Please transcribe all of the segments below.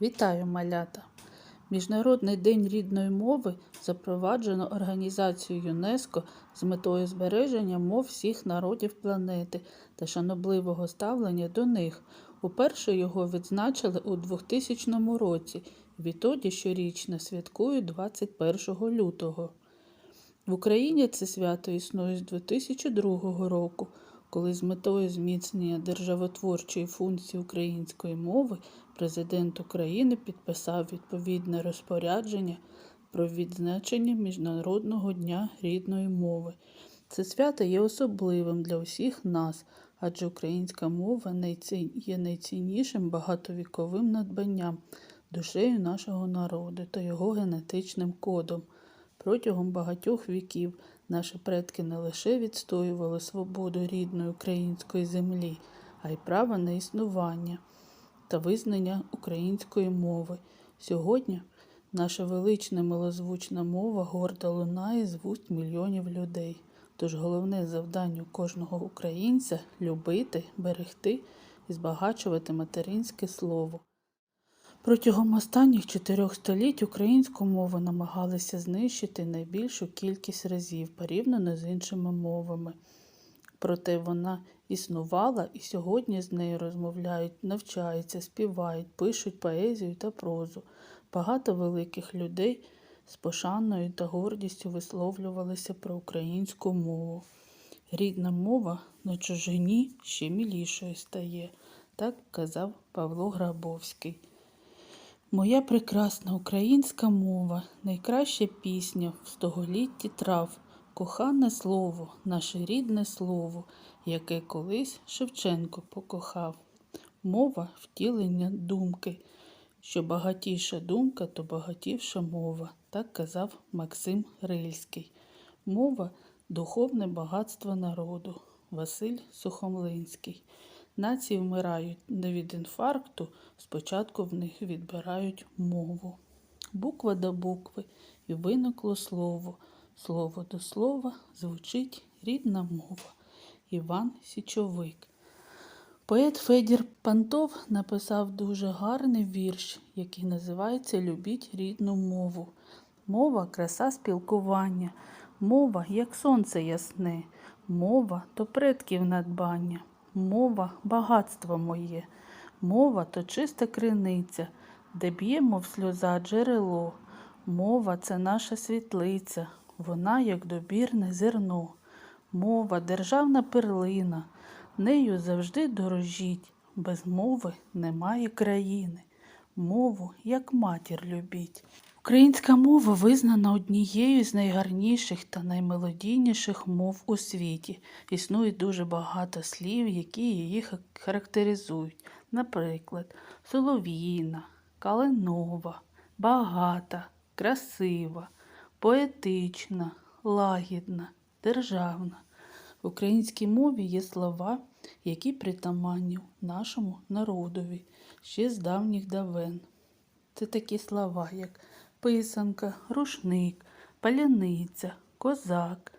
Вітаю, малята! Міжнародний день рідної мови запроваджено Організацією ЮНЕСКО з метою збереження мов всіх народів планети та шанобливого ставлення до них. Уперше його відзначили у 2000 році, відтоді щорічно святкують 21 лютого. В Україні це свято існує з 2002 року, коли з метою зміцнення державотворчої функції української мови президент України підписав відповідне розпорядження про відзначення Міжнародного дня рідної мови. Це свято є особливим для усіх нас, адже українська мова є найціннішим багатовіковим надбанням, душею нашого народу та його генетичним кодом. Протягом багатьох віків наші предки не лише відстоювали свободу рідної української землі, а й право на існування та визнання української мови. Сьогодні наша велична милозвучна мова гордо лунає з вуст мільйонів людей. Тож головне завдання кожного українця любити, берегти і збагачувати материнське слово. Протягом останніх чотирьох століть українську мову намагалися знищити найбільшу кількість разів порівняно з іншими мовами. Проте вона існувала і сьогодні з нею розмовляють, навчаються, співають, пишуть поезію та прозу. Багато великих людей з пошаною та гордістю висловлювалися про українську мову. Рідна мова на чужині ще мілішою стає, так казав Павло Грабовський. Моя прекрасна українська мова, найкраща пісня в стоголітті трав, кохане слово, наше рідне слово, яке колись Шевченко покохав. Мова втілення думки. Що багатіша думка, то багатіша мова, так казав Максим Рильський. Мова духовне багатство народу. Василь Сухомлинський. Нації вмирають не від інфаркту, спочатку в них відбирають мову. Буква до букви і виникло слово. Слово до слова звучить рідна мова. Іван Січовик. Поет Федір Пантов написав дуже гарний вірш, який називається Любіть рідну мову. Мова краса спілкування, мова, як сонце ясне, мова то предків надбання, мова багатство моє, мова то чиста криниця, де б'є, мов сльоза джерело. Мова це наша світлиця, вона як добірне зерно. Мова державна перлина, нею завжди дорожіть. Без мови немає країни. Мову, як матір любіть. Українська мова визнана однією з найгарніших та наймелодійніших мов у світі. Існує дуже багато слів, які її характеризують. Наприклад, солов'їна, калинова, багата, красива, поетична, лагідна, державна. В українській мові є слова, які притаманні нашому народові ще з давніх давен. Це такі слова, як писанка, рушник, паляниця, козак,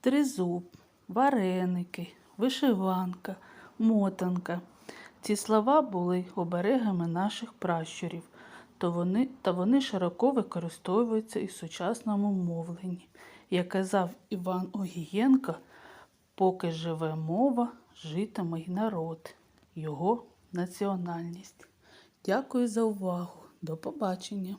тризуб, вареники, вишиванка, мотанка. Ці слова були оберегами наших пращурів, то вони, та вони широко використовуються і в сучасному мовленні. Як казав Іван Огієнко, поки живе мова, житиме й народ, його національність. Дякую за увагу. До побачення.